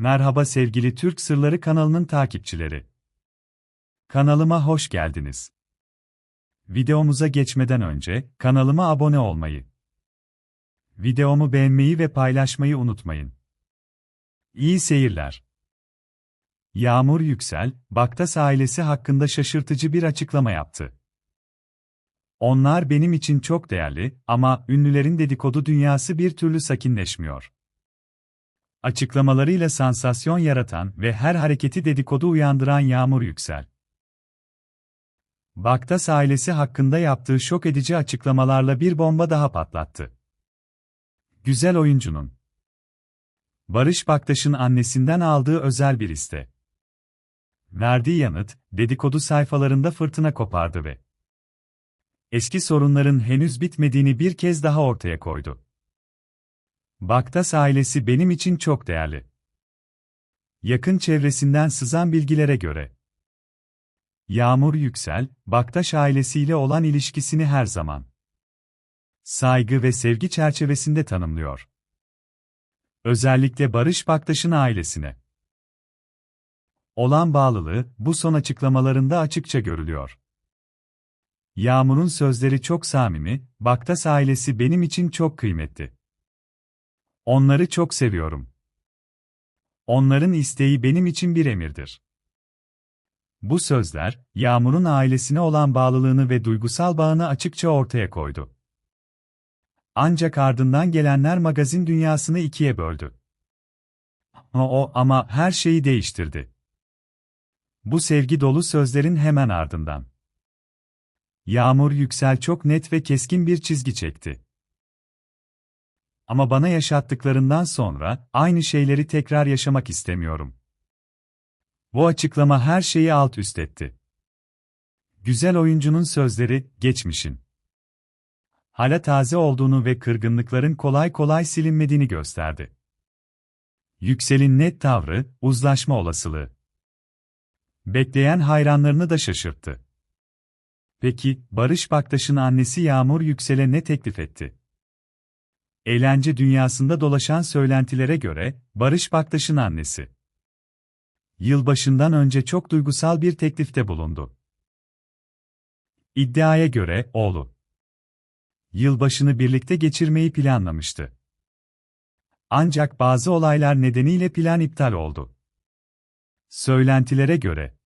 Merhaba sevgili Türk Sırları kanalının takipçileri. Kanalıma hoş geldiniz. Videomuza geçmeden önce kanalıma abone olmayı, videomu beğenmeyi ve paylaşmayı unutmayın. İyi seyirler. Yağmur Yüksel, Baktas ailesi hakkında şaşırtıcı bir açıklama yaptı. Onlar benim için çok değerli ama ünlülerin dedikodu dünyası bir türlü sakinleşmiyor. Açıklamalarıyla sansasyon yaratan ve her hareketi dedikodu uyandıran Yağmur Yüksel. Baktas ailesi hakkında yaptığı şok edici açıklamalarla bir bomba daha patlattı. Güzel oyuncunun Barış Baktaş'ın annesinden aldığı özel bir iste. Verdiği yanıt, dedikodu sayfalarında fırtına kopardı ve eski sorunların henüz bitmediğini bir kez daha ortaya koydu. Baktas ailesi benim için çok değerli. Yakın çevresinden sızan bilgilere göre, Yağmur Yüksel, Baktaş ailesiyle olan ilişkisini her zaman saygı ve sevgi çerçevesinde tanımlıyor. Özellikle Barış Baktaş'ın ailesine olan bağlılığı bu son açıklamalarında açıkça görülüyor. Yağmur'un sözleri çok samimi, Baktas ailesi benim için çok kıymetli. Onları çok seviyorum. Onların isteği benim için bir emirdir. Bu sözler, Yağmur'un ailesine olan bağlılığını ve duygusal bağını açıkça ortaya koydu. Ancak ardından gelenler magazin dünyasını ikiye böldü. O, o ama her şeyi değiştirdi. Bu sevgi dolu sözlerin hemen ardından. Yağmur Yüksel çok net ve keskin bir çizgi çekti. Ama bana yaşattıklarından sonra aynı şeyleri tekrar yaşamak istemiyorum. Bu açıklama her şeyi alt üst etti. Güzel oyuncunun sözleri geçmişin hala taze olduğunu ve kırgınlıkların kolay kolay silinmediğini gösterdi. Yüksel'in net tavrı, uzlaşma olasılığı. Bekleyen hayranlarını da şaşırttı. Peki, Barış Baktaş'ın annesi Yağmur Yüksel'e ne teklif etti? Eğlence dünyasında dolaşan söylentilere göre, Barış Baktaş'ın annesi. Yılbaşından önce çok duygusal bir teklifte bulundu. İddiaya göre, oğlu. Yılbaşını birlikte geçirmeyi planlamıştı. Ancak bazı olaylar nedeniyle plan iptal oldu. Söylentilere göre,